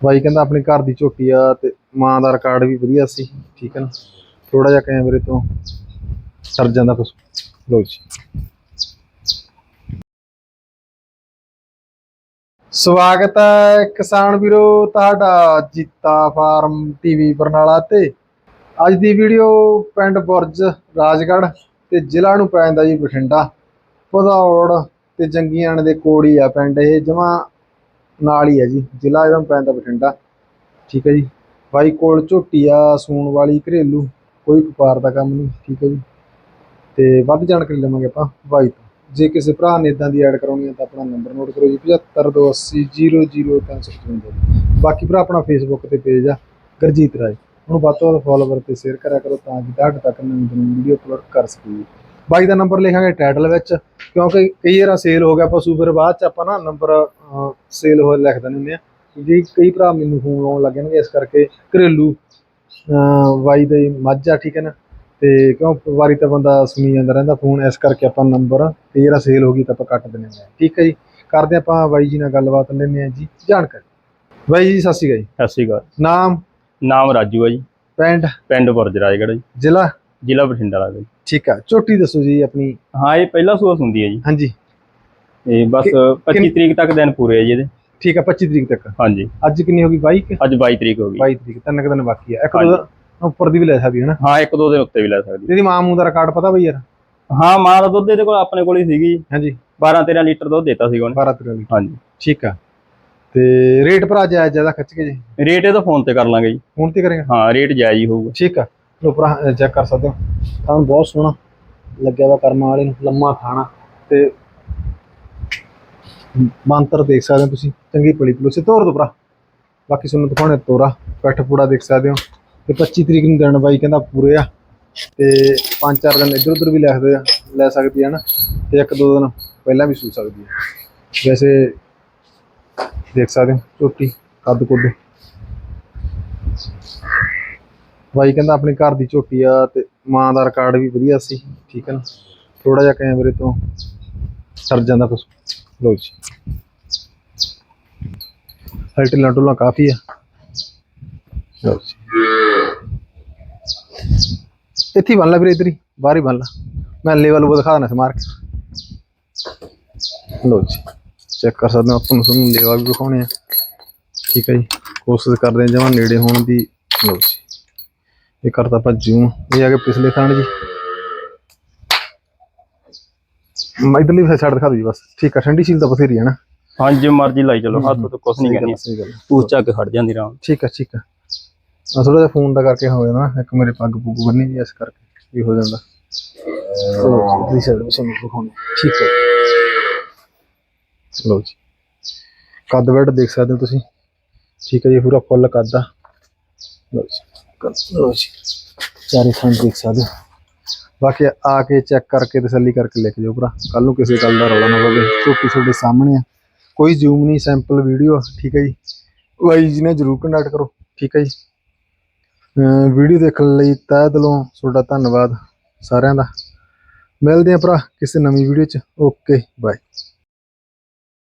ਬਾਈ ਕਹਿੰਦਾ ਆਪਣੇ ਘਰ ਦੀ ਝੋਟੀ ਆ ਤੇ ਮਾਂ ਦਾ ਰਿਕਾਰਡ ਵੀ ਵਧੀਆ ਸੀ, ਠੀਕ ਹੈ ਨਾ? ਥੋੜਾ ਜਿਹਾ ਕੈਮਰੇ ਤੋਂ ਸਰ ਜਾਂਦਾ ਕੁਛ। ਲੋ ਜੀ। ਸਵਾਗਤ ਹੈ ਕਿਸਾਨ ਵੀਰੋ ਤੁਹਾਡਾ ਜੀਤਾ ਫਾਰਮ ਟੀਵੀ ਬਰਨਾਲਾ ਤੇ। ਅੱਜ ਦੀ ਵੀਡੀਓ ਪਿੰਡ ਬੁਰਜ, ਰਾਜਗੜ੍ਹ ਤੇ ਜ਼ਿਲ੍ਹਾ ਨੂੰ ਪੈਂਦਾ ਜੀ ਬਠਿੰਡਾ। ਭਦੌੜ ਤੇ ਜੰਗੀਆਂ ਦੇ ਕੋੜੀ ਆ ਪਿੰਡ ਇਹ, ਜਮਾ ਨਾਲ ਹੀ ਹੈ ਜੀ, ਜ਼ਿਲ੍ਹਾ ਇਹਦਾ ਪੈਂਦਾ ਬਠਿੰਡਾ। ਠੀਕ ਹੈ ਜੀ। ਬਾਈ ਕੋਲ ਝੋਟੀਆ ਸੂਣ ਵਾਲੀ ਘਰੇਲੂ, ਕੋਈ ਵਪਾਰ ਦਾ ਕੰਮ ਨਹੀਂ, ਠੀਕ ਹੈ ਜੀ। ਤੇ ਵੱਧ ਜਾਣਕਾਰੀ ਲਵਾਂਗੇ ਆਪਾਂ ਬਾਈ ਤੋਂ। ਜੇ ਕਿਸੇ ਭਰਾ ਨੇ ਇਦਾਂ ਦੀ ਐਡ ਕਰਾਉਣੀ ਹੈ ਤਾਂ ਆਪਣਾ ਨੰਬਰ ਨੋਟ ਕਰੋ ਜੀ 7528000355 ਬਾਕੀ ਭਰਾ ਆਪਣਾ ਫੇਸਬੁੱਕ ਤੇ ਪੇਜ ਆ, ਗਰਜੀਤ ਰਾਏ। ਉਹਨੂੰ ਵੱਧ ਤੋਂ ਵੱਧ ਫੋਲੋਵਰ ਤੇ ਸ਼ੇਅਰ ਕਰਿਆ ਕਰੋ ਤਾਂ ਕਿ ਤੁਹਾਡੇ ਤੱਕ ਨਵੀਂ ਨਵੀਂ ਵੀਡੀਓ ਅਪਲੋਡ ਕਰ ਸਕੀਏ। ਬਾਈ ਦਾ ਨੰਬਰ ਲਿਖਾਂਗੇ ਟਾਈਟਲ ਵਿੱਚ ਕਿਉਂਕਿ ਕਈ ਵਾਰ ਸੇਲ ਹੋ ਗਿਆ ਪਸ਼ੂ ਫਿਰ ਬਾਅਦ ਚ ਆਪਾਂ ਨਾ ਨੰਬਰ ਸੇਲ ਹੋ ਲਿਖ ਦਿੰਦੇ ਹੁੰਦੇ ਆ। ਜੀ ਕਈ ਭਰਾ ਮੈਨੂੰ ਫੋਨ ਲਾਉਣ ਲੱਗ ਜਾਣਗੇ ਇਸ ਕਰਕੇ ਘਰੇਲੂ ਬਾਈ ਦੇ ਮੱਝ ਆ ਠੀਕ ਹੈ ਨਾ? ਤੇ ਕਿਉਂ ਵਾਰੀ ਤਾਂ ਬੰਦਾ ਸੁਣੀ ਜਾਂਦਾ ਰਹਿੰਦਾ ਫੋਨ ਇਸ ਕਰਕੇ ਆਪਾਂ ਨੰਬਰ ਕਈ ਵਾਰ ਸੇਲ ਹੋ ਗਈ ਤਾਂ ਆਪਾਂ ਕੱਟ ਦਿੰਦੇ ਹਾਂ ਠੀਕ ਹੈ ਜੀ? ਕਰਦੇ ਆਪਾਂ ਬਾਈ ਜੀ ਨਾਲ ਗੱਲਬਾਤ ਲੈਂਦੇ ਹਾਂ ਜੀ ਜਾਣਕਾਰੀ। ਬਾਈ ਜੀ ਸਤਿ ਸ਼੍ਰੀ ਅਕਾਲ ਜੀ। ਸਤਿ ਸ਼੍ਰੀ ਅਕਾਲ। ਨਾਮ? ਨਾਮ ਰਾਜੂ ਹੈ ਜੀ। ਪਿੰਡ? ਪਿੰਡ ਬੁਰਜ ਰਾਜਗੜ੍ਹ ਜੀ। ਜ਼ਿਲ੍ਹਾ? ਜ਼ਿਲ੍ਹਾ ਬਠਿੰਡਾ ਦਾ ਜੀ। ਠੀਕ ਆ ਝੋਟੀ ਦੱਸੋ ਜੀ ਆਪਣੀ। ਹਾਂ ਇਹ ਪਹਿਲਾ ਸੂਸ ਹੁੰਦੀ ਹੈ ਜੀ। ਹਾਂਜੀ। ਇਹ ਬਸ ਕਿ- 25 ਤਰੀਕ ਤੱਕ ਦਿਨ ਪੂਰੇ ਹੈ ਜੀ ਇਹਦੇ। ਠੀਕ ਆ 25 ਤਰੀਕ ਤੱਕ। ਹਾਂਜੀ। ਅੱਜ ਕਿੰਨੀ ਹੋ ਗਈ 22 ਕਿ ਅੱਜ 22 ਤਰੀਕ ਹੋ ਗਈ। 22 ਤਰੀਕ ਤਿੰਨ ਕੁ ਦਿਨ ਬਾਕੀ ਆ। ਇੱਕ ਦੋ ਉੱਪਰ ਦੀ ਵੀ ਲੈ ਸਕਦੀ ਹੈ ਨਾ ਹਾਂ ਇੱਕ ਦੋ ਦਿਨ ਉੱਤੇ ਵੀ ਲੈ ਸਕਦੀ। ਇਹਦੀ ਮਾਂ ਮੂੰਹ ਦਾ ਰਿਕਾਰਡ ਪਤਾ ਬਈ ਯਾਰ? ਹਾਂ ਮਾਂ ਦਾ ਦੁੱਧ ਇਹਦੇ ਕੋਲ ਆਪਣੇ ਕੋਲ ਹੀ ਸੀਗੀ। ਹਾਂਜੀ। 12 13 ਲੀਟਰ ਦੁੱਧ ਦਿੱਤਾ ਸੀ ਉਹਨੇ। 12 13 ਲੀਟਰ। ਹਾਂਜੀ। ਠੀਕ ਆ। ਤੇ ਰੇਟ ਭਰਾ ਜਾਇਜ਼ ਜ਼ਿਆਦਾ ਖਿੱਚ ਕੇ ਜੀ? ਰੇਟ ਇਹਦਾ ਫੋਨ ਤੇ ਕਰ ਲਾਂਗੇ ਜੀ। ਹੁਣ ਤੇ ਕਰੇਗਾ? ਹਾਂ ਰੇਟ ਜਾਇਜ਼ ਹੀ ਹੋਊਗਾ। ਠੀਕ ਆ। ਲੋ ਭਰਾ ਚੈੱਕ ਕਰ ਸਕਦੇ ਹੋ। ਤੁਹਾਨੂੰ ਬਹੁਤ ਸੋਹਣਾ ਲੱਗਿਆ ਵਾ ਕਰਮਾਂ ਵਾਲੇ ਨੂੰ, ਲੰਮਾ ਖਾਣਾ ਤੇ ਮੰਤਰ ਦੇਖ ਸਕਦੇ ਹੋ ਤੁਸੀਂ, ਚੰਗੀ ਪਲੀ ਪਲੋਸੇ ਤੋਰ ਦੋ ਭਰਾ। ਬਾਕੀ ਤੁਹਾਨੂੰ ਦਿਖਾਉਣੇ ਤੋਰਾ, ਪੈਠ ਪੂੜਾ ਦੇਖ ਸਕਦੇ ਹੋ। ਤੇ 25 ਤਰੀਕ ਨੂੰ ਦਿਨ ਬਾਈ ਕਹਿੰਦਾ ਪੂਰੇ ਆ। ਤੇ ਪੰਜ ਚਾਰ ਦਿਨ ਇੱਧਰ ਉੱਧਰ ਵੀ ਲਿਖਦੇ ਆ, ਲੈ ਸਕਦੀ ਹੈ ਨਾ। ਤੇ ਇੱਕ ਦੋ ਦਿਨ ਪਹਿਲਾਂ ਵੀ ਸੂ ਸਕਦੀ ਹੈ ਵੈਸੇ ਦੇਖ ਸਕਦੇ ਹੋ, ਝੋਟੀ, ਕੱਦ ਕੁੱਦ। ਬਾਈ ਕਹਿੰਦਾ ਆਪਣੀ ਘਰ ਦੀ ਝੋਟੀ ਆ ਤੇ ਮਾਂ ਦਾ ਰਿਕਾਰਡ ਵੀ ਵਧੀਆ ਸੀ, ਠੀਕ ਹੈ ਨਾ? ਥੋੜਾ ਜਿਹਾ ਕੈਮਰੇ ਤੋਂ ਸਰ ਜਾਂਦਾ ਕੁਛ। ਲੋ ਜੀ। ਹਲਟਲਾਂ ਟੁਲਾਂ ਕਾਫੀ ਆ। ਲਓ ਜੀ। ਇੱਥੇ ਹੀ ਬੰਨ ਲਾ ਵੀਰੇ ਇੱਧਰ ਹੀ, ਬਾਹਰ ਹੀ ਬੰਨ ਲਾ। ਮੈਂ ਲੈਵਲ ਉਹ ਦਿਖਾ ਦੇਣਾ ਸੀ ਮਾਰ ਕੇ ਲਓ ਜੀ। ਚੈੱਕ ਕਰ ਸਕਦੇ ਹਾਂ ਤੁਹਾਨੂੰ ਤੁਹਾਨੂੰ ਲੈਵਾ ਵੀ ਦਿਖਾਉਣੇ ਆ। ਠੀਕ ਹੈ ਜੀ। ਕੋਸ਼ਿਸ਼ ਕਰਦੇ ਹਾਂ ਜਮਾਂ ਨੇੜੇ ਹੋਣ ਦੀ। ਲੋ ਜੀ। ਇਹ ਕਰਤਾ ਆਪਾਂ ਜੂਮ ਇਹ ਆ ਕੇ ਪਿਛਲੇ ਥਾਣ ਜੀ। ਮੈਂ ਇਧਰਲੀ ਸਾਈਡ ਦਿਖਾ ਦਿਓ ਜੀ ਬਸ। ਠੀਕ ਆ ਠੰਡੀ ਸੀਲ ਤਾਂ ਬਥੇਰੀ ਹੈ ਨਾ। ਹਾਂ ਜੇ ਮਰਜ਼ੀ ਲਾਈ ਚਲੋ ਹੱਥ ਤੋਂ ਕੁਛ ਨਹੀਂ ਕਹਿੰਦੀ ਸਹੀ ਗੱਲ ਪੂਛ ਚੱਕ ਖੜ ਜਾਂਦੀ ਰਾਮ ਠੀਕ ਆ ਠੀਕ ਆ। ਆ ਥੋੜਾ ਜਿਹਾ ਫੋਨ ਦਾ ਕਰਕੇ ਹੋ ਜਾਂਦਾ ਨਾ। ਇੱਕ ਮੇਰੇ ਪੱਗ ਪੁੱਗ ਬੰਨੀ ਵੀ ਇਸ ਕਰਕੇ ਵੀ ਹੋ ਜਾਂਦਾ। ਚਲੋ ਜੀ ਸਾਈਡ ਵਿੱਚ ਸਾਨੂੰ ਦਿਖਾਉਣੇ ਠੀਕ ਹੈ ਲਓ ਜੀ। ਕੱਦ ਬੈਡ ਦੇਖ ਸਕਦੇ ਹੋ ਤੁਸੀਂ। ਠੀਕ ਹੈ ਜੀ ਪੂਰਾ ਫੁੱਲ ਕੱਦ ਆ। ਲਓ ਜੀ। ਕੱਦ- ਜੀ ਚਾਰੇ ਥਾਂ ਦੇਖ ਸਕਦੇ ਹੋ। ਬਾਕੀ ਆ ਕੇ ਚੈੱਕ ਕਰਕੇ ਤਸੱਲੀ ਕਰਕੇ ਲਿਖ ਜਾਓ ਭਰਾ। ਕੱਲ ਨੂੰ ਕਿਸੇ ਗੱਲ ਦਾ ਰੌਲਾ ਨਾ ਪਵੇ। ਝੋਟੀ ਤੁਹਾਡੇ ਸਾਹਮਣੇ ਆ। ਕੋਈ ਜ਼ੂਮ ਨਹੀਂ ਸੈਂਪਲ ਵੀਡੀਓ ਠੀਕ ਹੈ ਜੀ? ਵਾਈ ਜੀ ਨੇ ਜਰੂਰ ਕੰਟੈਕਟ ਕਰੋ, ਠੀਕ ਹੈ ਜੀ? ਵੀਡੀਓ ਦੇਖਣ ਲਈ ਤਹਿ ਦਿਲੋਂ ਤੁਹਾਡਾ ਧੰਨਵਾਦ ਸਾਰਿਆਂ ਦਾ। ਮਿਲਦੇ ਹਾਂ ਭਰਾ ਕਿਸੇ ਨਵੀਂ ਵੀਡੀਓ 'ਚ। Okay bye